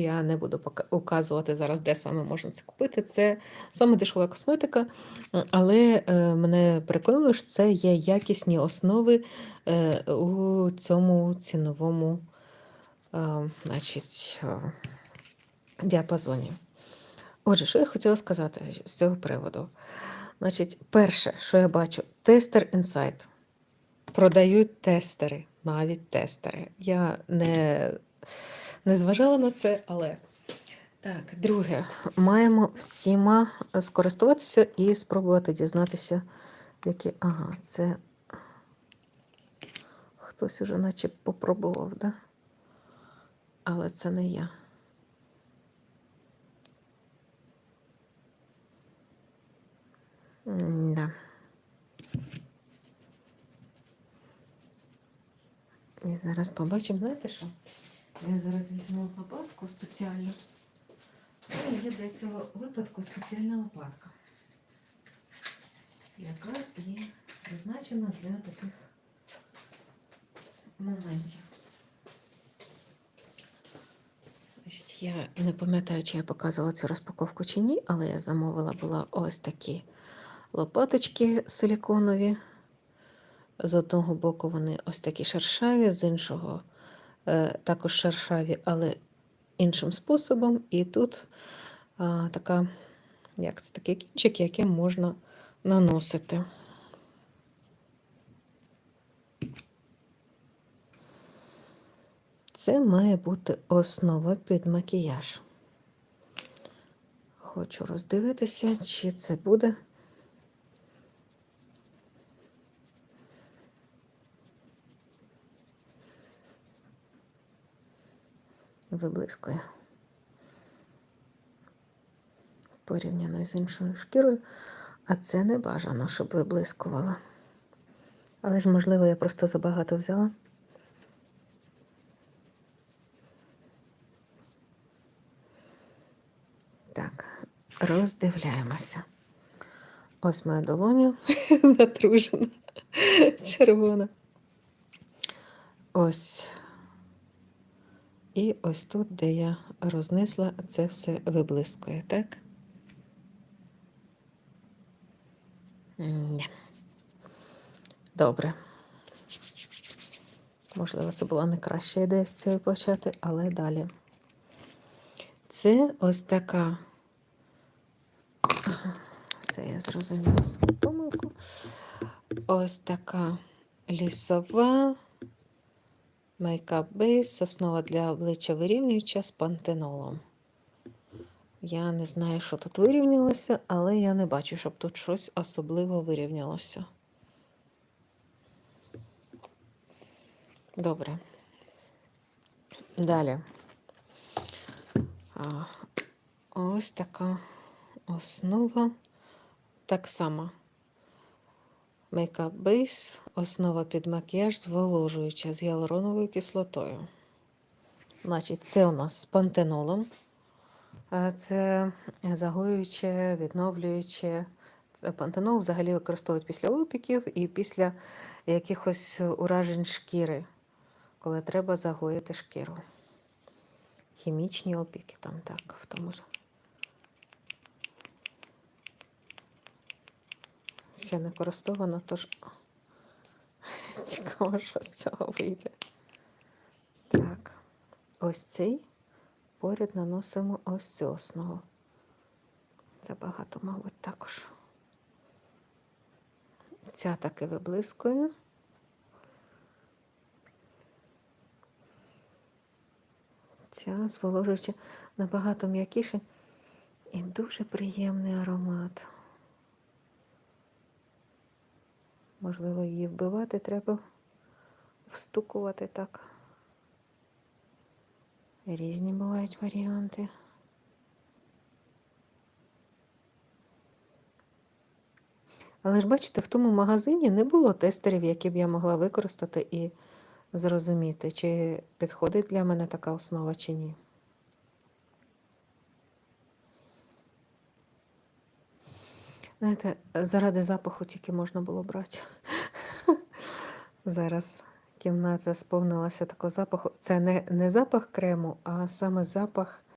Я не буду указувати зараз, де саме можна це купити. Це саме дешева косметика, але е, мене переконало, що це є якісні основи е, у цьому ціновому е, значить, е, діапазоні. Отже, що я хотіла сказати з цього приводу? Значить, перше, що я бачу, тестер Insight. Продають тестери, навіть тестери. Я не, не зважала на це, але. Так, друге, маємо всіма скористуватися і спробувати дізнатися, які. Ага, це хтось уже наче попробував, да? Але це не я. Да. І зараз побачимо, знаєте що? Я зараз візьму лопатку спеціальну. Мене є для цього випадку спеціальна лопатка, яка і призначена для таких моментів. Я не пам'ятаю, чи я показувала цю розпаковку чи ні, але я замовила була ось такі лопаточки силіконові. З одного боку вони ось такі шершаві, з іншого також шершаві, але іншим способом. І тут а, така, як це такий кінчик, яким можна наносити. Це має бути основа під макіяж. Хочу роздивитися, чи це буде. Виблискує. Порівняно з іншою шкірою, а це не бажано, щоб виблискувало. Але ж, можливо, я просто забагато взяла. Так, роздивляємося. Ось моя долоня натружена, червона. Ось. І ось тут, де я рознесла, це все виблискує, так? Ні. Добре. Можливо, це була не краща ідея з цієї почати, але далі. Це ось така. Все, я зрозуміла свою помилку. Ось така лісова мейкап бейс, основа для обличчя вирівнююча з пантенолом. Я не знаю, що тут вирівнялося, але я не бачу, щоб тут щось особливо вирівнялося. Добре. Далі. Ось така основа. Так само. Makeup Base, основа під макіяж зволожуюча з гіалуроновою кислотою. Значить, це у нас з пантенолом. Це загоююче, відновлююче. Пантенол взагалі використовують після опіків і після якихось уражень шкіри, коли треба загоїти шкіру. Хімічні опіки там так, в тому ж. Ще не користовано, тож цікаво, що з цього вийде. Так, ось цей поряд наносимо ось цю основу. Забагато, мабуть, також. Ця таки виблискує. Ця зволожуюча набагато м'якіше і дуже приємний аромат. Можливо, її вбивати треба встукувати так. Різні бувають варіанти. Але ж бачите, в тому магазині не було тестерів, які б я могла використати і зрозуміти, чи підходить для мене така основа, чи ні. Знаєте, заради запаху тільки можна було брати. Зараз Кімната сповнилася такого запаху. Це не, не запах крему, а саме запах